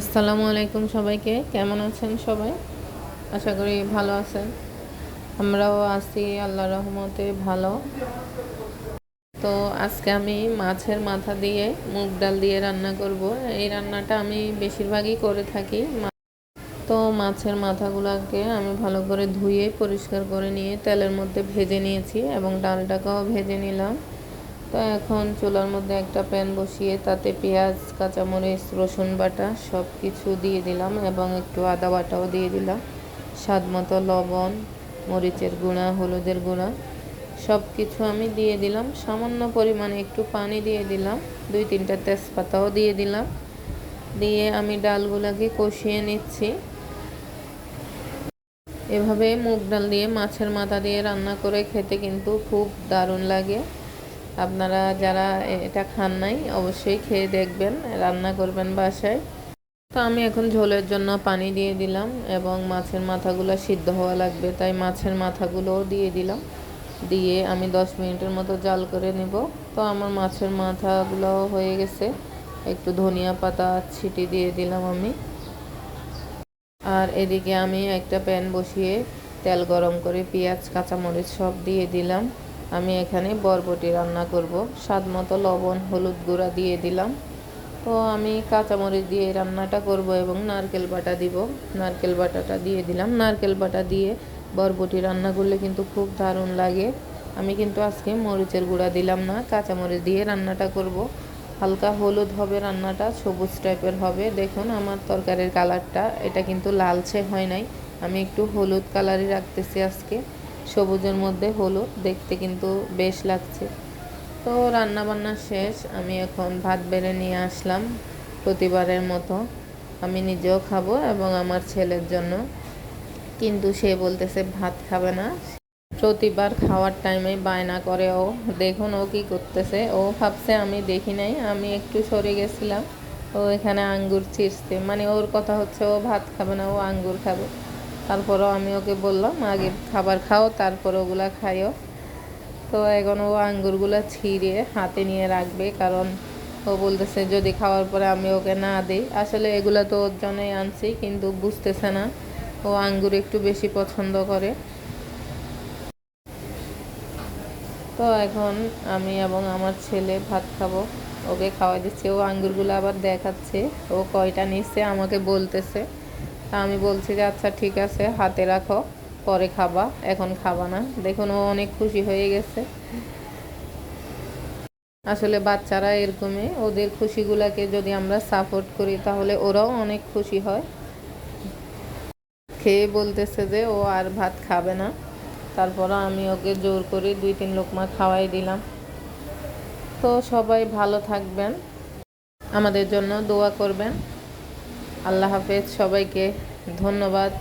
আসসালামু আলাইকুম সবাইকে। কেমন আছেন সবাই? আশা করি ভালো আছেন। আমরাও আছি আল্লাহ রহমতে ভালো। তো আজকে আমি মাছের মাথা দিয়ে মুগ ডাল দিয়ে রান্না করব। এই রান্নাটা আমি বেশিরভাগই করে থাকি। তো মাছের মাথাগুলোকে আমি ভালো করে ধুয়ে, পরিষ্কার করে নিয়ে তেলের মধ্যে ভেজে নিয়েছি এবং ডালটাকেও ভেজে নিলাম। তো এখন চুলার মধ্যে একটা প্যান বসিয়ে তাতে পেঁয়াজ, কাঁচামরিচ, রসুন বাটা সব কিছু দিয়ে দিলাম এবং একটু আদা বাটাও দিয়ে দিলাম। স্বাদ মতো লবণ, মরিচের গুঁড়া, হলুদের গুঁড়া সব কিছু আমি দিয়ে দিলাম। সামান্য পরিমাণে একটু পানি দিয়ে দিলাম। দুই তিনটা তেজপাতাও দিয়ে দিলাম। দিয়ে আমি ডালগুলোকে কষিয়ে নিচ্ছি। এভাবে মুগ ডাল দিয়ে মাছের মাথা দিয়ে রান্না করে খেতে কিন্তু খুব দারুণ লাগে। আপনারা যারা এটা খান নাই, অবশ্যই খেয়ে দেখবেন, রান্না করবেন বাসায়। তো আমি এখন ঝোলের জন্য পানি দিয়ে দিলাম এবং মাছের মাথাগুলো সিদ্ধ হওয়া লাগবে, তাই মাছের মাথাগুলোও দিয়ে দিলাম। দিয়ে আমি দশ মিনিটের মতো জাল করে নেব। তো আমার মাছের মাথাগুলো হয়ে গেছে। একটু ধনিয়া পাতা ছিটি দিয়ে দিলাম আমি। আর এদিকে আমি একটা প্যান বসিয়ে তেল গরম করে পেঁয়াজ, কাঁচামরিচ সব দিয়ে দিলাম। আমি এখানে বরবটি রান্না করব। স্বাদ মতো লবণ, হলুদ গুঁড়া দিয়ে দিলাম। তো আমি কাঁচামরিচ দিয়ে রান্নাটা করব এবং নারকেল বাটা দিব। নারকেল বাটাটা দিয়ে দিলাম। নারকেল বাটা দিয়ে বরবটি রান্না করলে কিন্তু খুব দারুণ লাগে। আমি কিন্তু আজকে মরিচের গুঁড়া দিলাম না, কাঁচামরিচ দিয়ে রান্নাটা করব। হালকা হলুদ হবে রান্নাটা, সবুজ টাইপের হবে। দেখুন আমার তরকারির কালারটা, এটা কিন্তু লালচে হয় নাই। আমি একটু হলুদ কালারই রাখতেছি আজকে। সবুজের মধ্যে হলুদ দেখতে কিন্তু বেশ লাগছে। তো রান্না বান্না শেষ, আমি এখন ভাত বেড়ে নিয়ে আসলাম প্রতিবারের মতো। আমি নিজেও খাব এবং আমার ছেলের জন্য। কিন্তু সে বলতেছে, ভাত খাবে না। প্রতিবার খাওয়ার টাইমে বায়না করে ও। দেখুন ও কি করতেছে। ও ভাবছে, আমি দেখি নাই, আমি একটু সরে গেছিলাম। ও এখানে আঙ্গুর ছিঁড়ছে। মানে ওর কথা হচ্ছে, ও ভাত খাবে না, ও আঙ্গুর খাবে। তারপরও আমি ওকে বললাম, আগে খাবার খাও, তারপর ওগুলা খাইও। তো এখন ও আঙ্গুরগুলো ছিঁড়ে হাতে নিয়ে রাখবে, কারণ ও বলতেছে, যদি খাওয়ার পরে আমি ওকে না দিই। আসলে এগুলো তো ওর জন্যই আনছি, কিন্তু বুঝতেছে না। ও আঙ্গুর একটু বেশি পছন্দ করে। তো এখন আমি এবং আমার ছেলে ভাত খাব, ওকে খাওয়াই দিচ্ছে। ও আঙ্গুরগুলো আবার দেখাচ্ছে, ও কয়টা নিচ্ছে আমাকে বলতেছে। তা আমি বলছি যে আচ্ছা ঠিক আছে, হাতে রাখো, পরে খাবা, এখন খাবা না। দেখুন, ও অনেক খুশি হয়ে গেছে। আসলে বাচ্চারা এরকমই, ওদের খুশিগুলাকে যদি আমরা সাপোর্ট করি, তাহলে ওরাও অনেক খুশি হয়। খেয়ে বলতেছে যে, ও আর ভাত খাবে না। তারপরও আমি ওকে জোর করে দুই তিন লোকমা খাওয়াই দিলাম। তো সবাই ভালো থাকবেন। আমাদের জন্য দোয়া করবেন। আল্লাহ হাফেজ সবাইকে ধন্যবাদ।